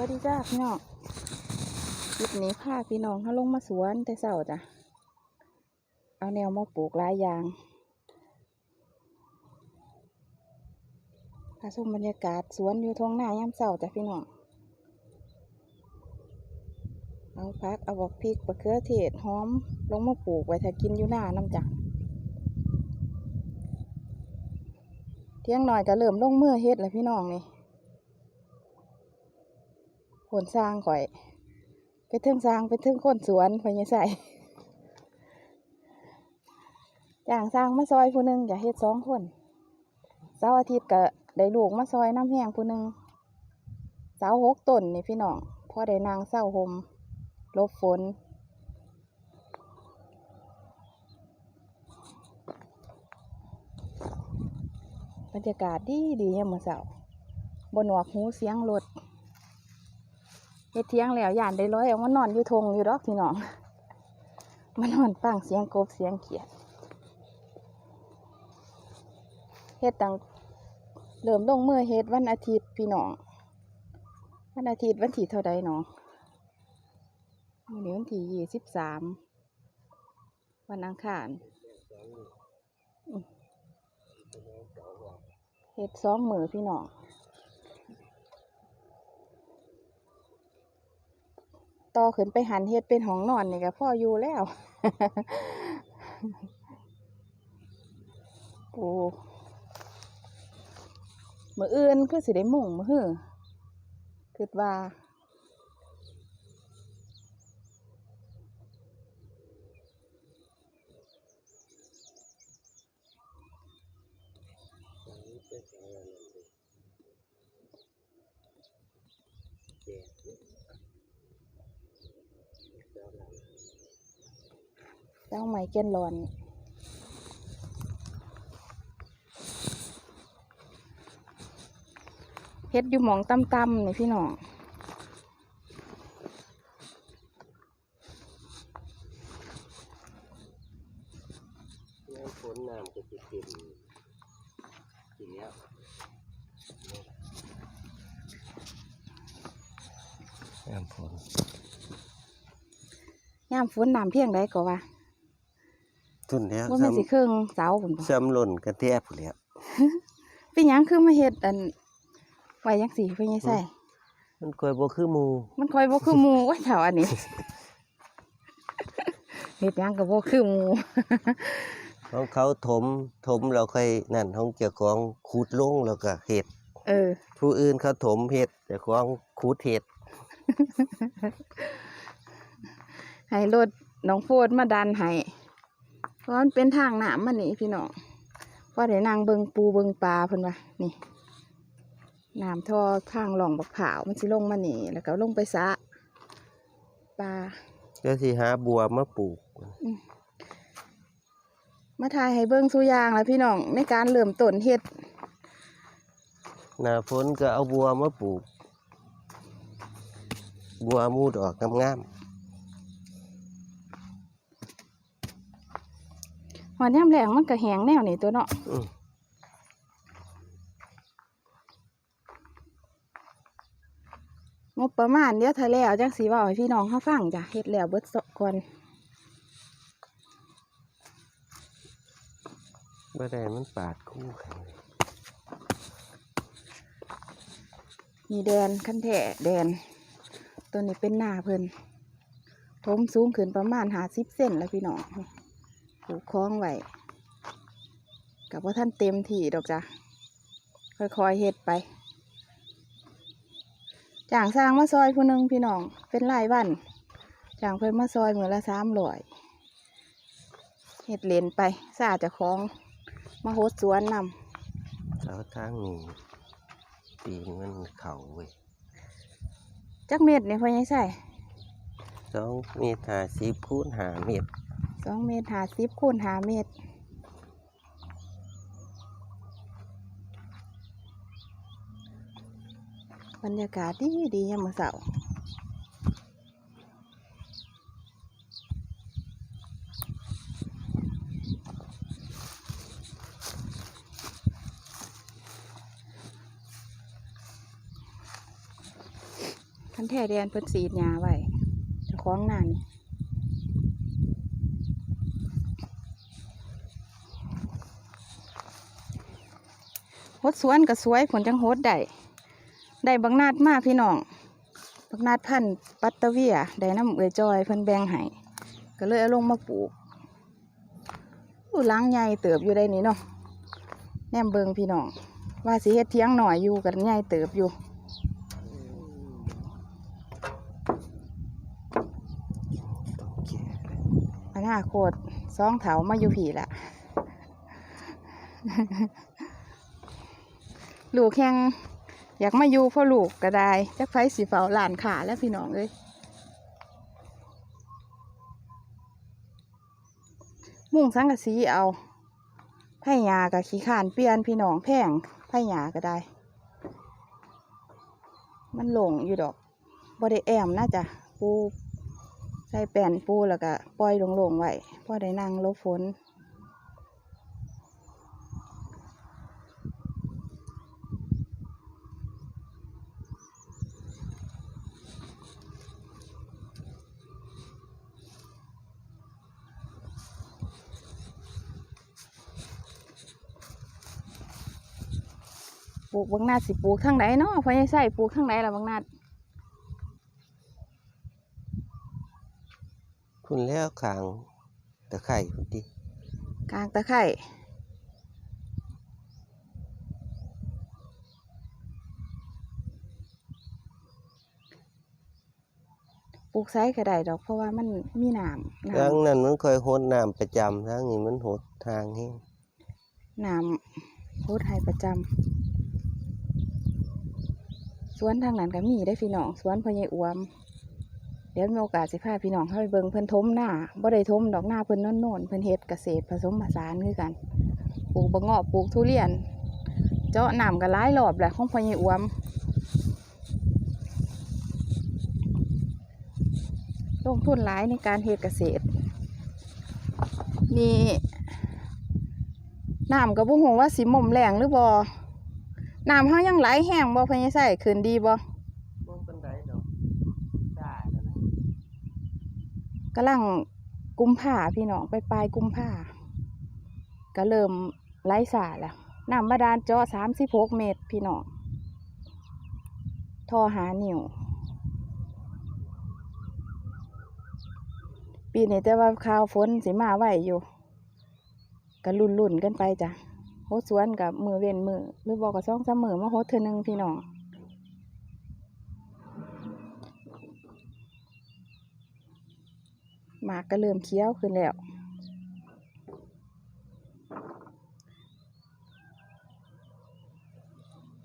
วัสดีจ้าพี่น้องคลิปนี้พาพี่น้องเขาลงมาสวนแต่เช้าจ้ะ เอาแนวมาปลูกหลายอย่างพาชมบรรยากาศสวนอยู่ทงหน้ายามเช้าจ้ะพี่น้อง เอาพักเอาบอกพริกมะเขือเทศหอม ลงมาปลูกไว้ถ้ากินอยู่หน้าน้ำจ้ะเที่ยงหน่อยก็เริ่มลงมือเฮ็ดแล้วพี่น้องนี่ ผลสร้างข่อย ไปเทิงสร้างไปเทิงคนสวนพญาใส่จ้างสร้างมาซอยผู้หนึ่งอย่าเฮ็ดสองคนเสาร์อาทิตย์ก็ได้ลูกมาซอยน้ำแห้งผู้หนึ่งเสาหกต้นนี่พี่น้องพ่อได้นางเศร้าหมลบฝนบรรยากาศดีดียามมื้อเช้าบนหวกหูเสียงรถ เฮ็ดเที่ยงแล้วย่านได้ร้อยออกมานอนอยู่ทงอยู่ดอกพี่น้องมานอนฟังเสียงกบเสียงเขียดเฮ็ดตั้งเริ่มลงมือเฮ็ดวันอาทิตย์พี่น้องวันอาทิตย์วันที่เท่าใดเนาะวันนี้วันที่ยี่สิบสามวันอังคารเฮ็ดสองมือพี่น้อง ต่อขึ้นไปหันเฮ็ดเป็นห้องนอนนี่ก็พ่ออยู่แล้วโอ้มืออื่นคือสิได้มุ่งมือหือคิดว่า เจ้าไม้เกนลอนเฮ็ดอยู่หมองต่ำๆนี่พี่น้องน้ำฝนน้ำก็จะเต็มทีเนี้ยน้ำฝนยามฝนน้ำเพียงใดก็ว่า ทุนแล้วว่ามันสิเครื่องเสาพุ่นบ่ซ้ำหล่นกระแทกผู้นแหล้ว เป็นหยังคือมาเฮ็ดอันไว้จังสีเพิ่นยังใส่มันคอยบ่คือหมูมันค่อยบ่คือหมู่ไว้เท่าอันนี้ เฮ็ดหยังก็บ่คือหมู่ของเขาถมถมเราค่อยนั่นของเจ้าของขุดลงแล้วก็เห็ดเออ ผู้อื่นเขาถมเห็ดเจ้าของขุดเห็ดให้รถน้องโฟดมาดันให้เพ ราะมันเป็นทางน้ำมันนี่พี่น้องพอได้นางเบิงปูเบิงปลาเพิ่นว่านี่น้ำท่อทางหล่องบักขาวมันสิลงมานี่แล้วก็ลงไปสระปลาก็สิหาบัวมาปลูก มาถ่ายให้เบิ้งสุอยางแล้วพี่น้องในการเริ่มต้นเฮ็ดหน้าฝนก็เอาบัวมาปลูก บัวมูดออกงาม หอนย่ำแรงมันก็แหงแนวนี่ตัวเนาะๆอืมงบประมาณเดี๋ยวถ้าแล้วจังสีว่าให้พี่น้องเขาฟังจ้ะเฮ็ดแล้วเบิดสก่อนบ่ได้มันปาดคู่กันเลยมีแดนคันแท้แดน ตัวนี้เป็นหน้าเพิ่นทมสูงขึ้นประมาณหาสิบเซนแล้วพี่น้อง ผูกคล้องไว้กับว่าท่านเต็มที่ดอกจ้ะค่อยๆเฮ็ดไปจ้างสร้างมาซอยผู้หนึ่งพี่น้องเป็นรายวันจ้างเพิ่นมาซอยมือละสามร้อยเฮ็ดเลนไปสะอาดจะคล้องมาโฮดสวนนเสาทางนี้ปีนมันเข่าเว้ยำจักเม็ดเนี่ยพ่อยังใส่สองเมตรห้าสิบคูณห้าเมตร สองเมตรหาสิบคูณหาเมตร บรรยากาศดีดียามมื้อเสาร์คันแท้แดนเพิ่นสีดหญ้าไว้จะคล้องหนั่น หดสวนก็สวยผลจังโหดได้ได้บักนาดมาพี่น้องบักนาดพันธ์ปัตตเวียได้น้ำเอือจอยเพิ่นแบงให้ก็เลยเอาลงมาปลูกอู้ล้างใหญ่เติบอยู่ได้นี่เนาะแนมเบิงพี่น้องว่าสิเฮ็ดเทียงหน่อยอยู่กันใหญ่เติบอยู่โอเคอนาคตสองเถามาอยู่ผีละ ลูกแข่งอยากมาอยู่พ่อลูกก็ได้จักไฟสีเฝ้าหลานขาแล้วพี่น้องเอ้ยมุ่งสังกะสีเอาไผ่หยากับขี้ขานเปลี่ยนพี่น้องแพงไผ่หยาก็ได้ มันหลงอยู่ดอกบ่ได้แอมน่าจะปูใส่แป้นปูแล้วก็ปล่อยลงๆไว้พอได้นั่งลบฝน ปลูกบางนาดสิปลูกทางไหนเนาะพอใส่ปลูกทางไหนล่ะบางนาดคุณแล้วขางตะไคร่พุ่นติกลางตะไคร่ปลูกไซก็ได้ดอก เพราะว่ามันมีน้ำทางน้ำนั้นมันค่อยโหดน้ำประจำทางนี้มันโหดทางแห้งน้ำพูดให้ประจำ สวนทางนั้นก็มีได้พี่น้องสวนพ่อใหญ่อวม เดี๋ยวมีโอกาสสิพาพี่น้องเข้าไปเบิ่งเพิ่นทมหน้าบ่ได้ทมดอกหน้าเพิ่นโน่นๆเพิ่นเฮ็ดเกษตรผสมผสานคือกันปลูกบะเงาะปลูกทุเรียน เจาะน้ำก็หลายรอบแหละของพ่อใหญ่อวมลงทุนหลายในการเฮ็ดเกษตร นี่น้ำก็บ่ฮู้ว่าสิหม่อมแรงหรือบ่ น้ำเฮายังไหลแห้งบ่พญ่ใส่ขึ้นดีบ่บ่เปานใดดอกได้แล้วนะกำลังกุมผ้าพี่น้องไปปลายกุมผ้าก็เริ่มไล่สาแล้วน้ำบาดาลเจาะสามสิบหกเมตรพี่น้องท่อหานิ่วปีนี้แต่ว่าข่าวฝนสิมาไหวอยู่ก็ลุ่นลุ่นๆกันไปจ้ะ โหดสวนกับมือเว้นมือหรือบอกกับซ่องสมมือมาโหดเธอหนึ่งพี่น้องหมากก็เริ่มเคี้ยวขึ้นแล้ว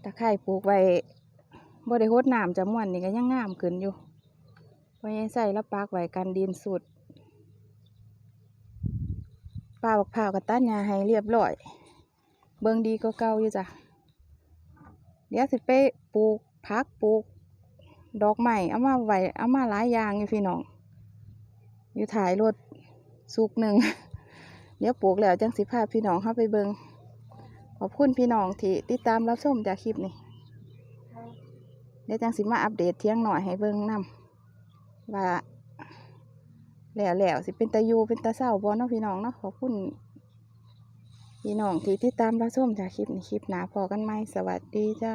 ตะไคร่ปลูกไว้บ่ได้โหดน้ำจะม่วนนี่ก็ยังงามขึ้นอยู่ไว้ใส่แล้วปากไว้กันดินสุดป้าบักพร้ากับตัดหญ้าให้เรียบร้อย เบิ่งดีก็เก่าอยู่จ้ะ เดี๋ยวสิไปปลูกพักปลูก ดอกไม้เอามาไว้เอามาหลายอย่างอยู่พี่น้อง อยู่ถ่ายรถสุกหนึ่ง เดี๋ยวปลูกแล้วจังสิพาพี่น้องเข้าไปเบิงขอบคุณพี่น้องที่ติดตามรับชมจากคลิปนี้ เดี๋ยวจังสิมาอัปเดตเที่ยงหน่อยให้เบิงนำว่าแล้วแล้วสิเป็นตาอยูเป็นตาเศร้าบ่เนาะพี่น้องเนาะขอบคุณ พี่น้องที่ติดตามรับชมจากคลิปนี้คลิปหนาพอกันไหมสวัสดีจ้า